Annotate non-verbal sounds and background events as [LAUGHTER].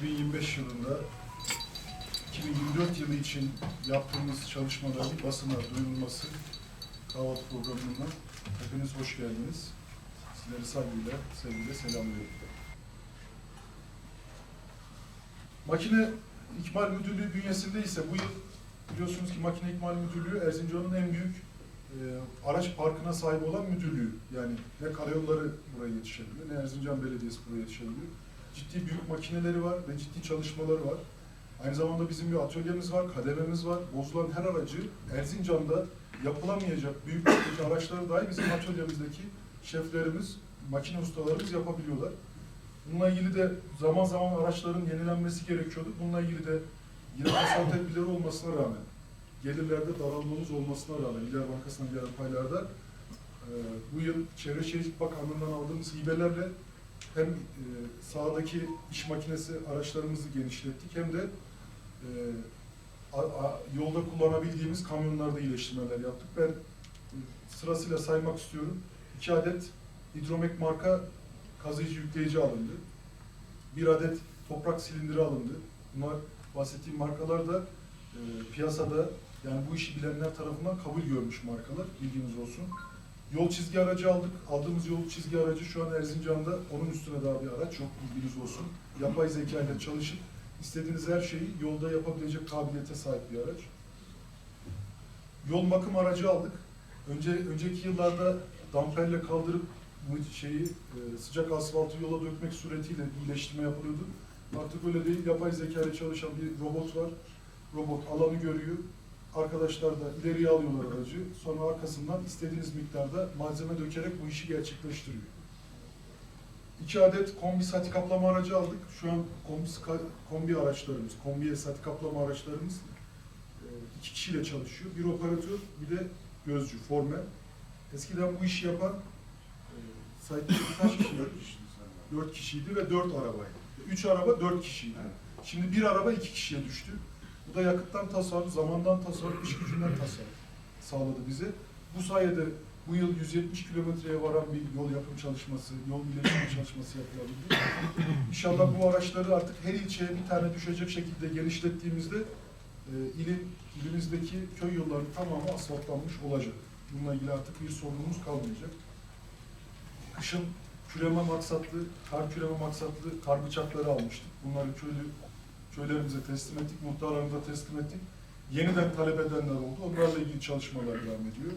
2025 yılında 2024 yılı için yaptığımız çalışmaların basına duyurulması kahvaltı programına hepiniz hoş geldiniz. Sizleri saygıyla, sevgiyle selamlıyorum. Makine İkmal Müdürlüğü bünyesinde ise bu yıl biliyorsunuz ki Makine İkmal Müdürlüğü Erzincan'ın en büyük e, araç parkına sahip olan müdürlüğü. Yani ne karayolları buraya yetişebiliyor, ne Erzincan Belediyesi buraya yetişebiliyor. Ciddi büyük makineleri var ve ciddi çalışmaları var. Aynı zamanda bizim bir atölyemiz var, kadememiz var. Bozulan her aracı Erzincan'da yapılamayacak büyüklükteki araçları dahi bizim atölyemizdeki şeflerimiz, makine ustalarımız yapabiliyorlar. Bununla ilgili de zaman zaman araçların yenilenmesi gerekiyordu. Bununla ilgili de yine tasarruf tedbirleri olmasına rağmen, gelirlerde daralmamız olmasına rağmen, İller Bankası'ndan gelen paylarda bu yıl Çevre Şehircilik Bakanlığı'ndan aldığımız hibelerle hem e, sahadaki iş makinesi araçlarımızı genişlettik hem de e, yolda kullanabildiğimiz kamyonlarda iyileştirmeler yaptık. Ben e, sırasıyla saymak istiyorum. İki adet hidromek marka kazıyıcı yükleyici alındı. Bir adet toprak silindiri alındı. Bunlar bahsettiğim markalar da e, piyasada yani bu işi bilenler tarafından kabul görmüş markalar. Bilginiz olsun. Yol çizgi aracı aldık. Aldığımız yol çizgi aracı şu an Erzincan'da. Onun üstüne daha bir araç. Çok bilginiz olsun. Yapay zeka ile çalışıp istediğiniz her şeyi yolda yapabilecek kabiliyete sahip bir araç. Yol bakım aracı aldık. Önce önceki yıllarda damperle kaldırıp şeyi e, sıcak asfaltı yola dökmek suretiyle iyileştirme yapılıyordu. Artık öyle değil. Yapay zeka ile çalışan bir robot var. Robot alanı görüyor. Arkadaşlar da ileriye alıyorlar aracı. Sonra arkasından istediğiniz miktarda malzeme dökerek bu işi gerçekleştiriyor. İki adet kombi sati kaplama aracı aldık. Şu an kombi, kombi araçlarımız, kombiye sati kaplama araçlarımız e, iki kişiyle çalışıyor. Bir operatör, bir de gözcü, formen. Eskiden bu işi yapan e, site'de kaç kişi? [LAUGHS] Dört kişiydi ve dört arabaydı. Üç araba dört kişiydi. Şimdi bir araba iki kişiye düştü. Bu da yakıttan tasarruf, zamandan tasarruf, iş gücünden tasarruf sağladı bize. Bu sayede bu yıl 170 kilometreye varan bir yol yapım çalışması, yol iletişim [COUGHS] çalışması yapılabildi. İnşallah bu araçları artık her ilçeye bir tane düşecek şekilde genişlettiğimizde e, ilin, ilimizdeki köy yolları tamamı asfaltlanmış olacak. Bununla ilgili artık bir sorunumuz kalmayacak. Kışın küreme maksatlı, kar küreme maksatlı kar bıçakları almıştık. Bunları köylü köylerimize teslim ettik, muhtarlarımıza teslim ettik. Yeniden talep edenler oldu. Onlarla ilgili çalışmalar devam ediyor.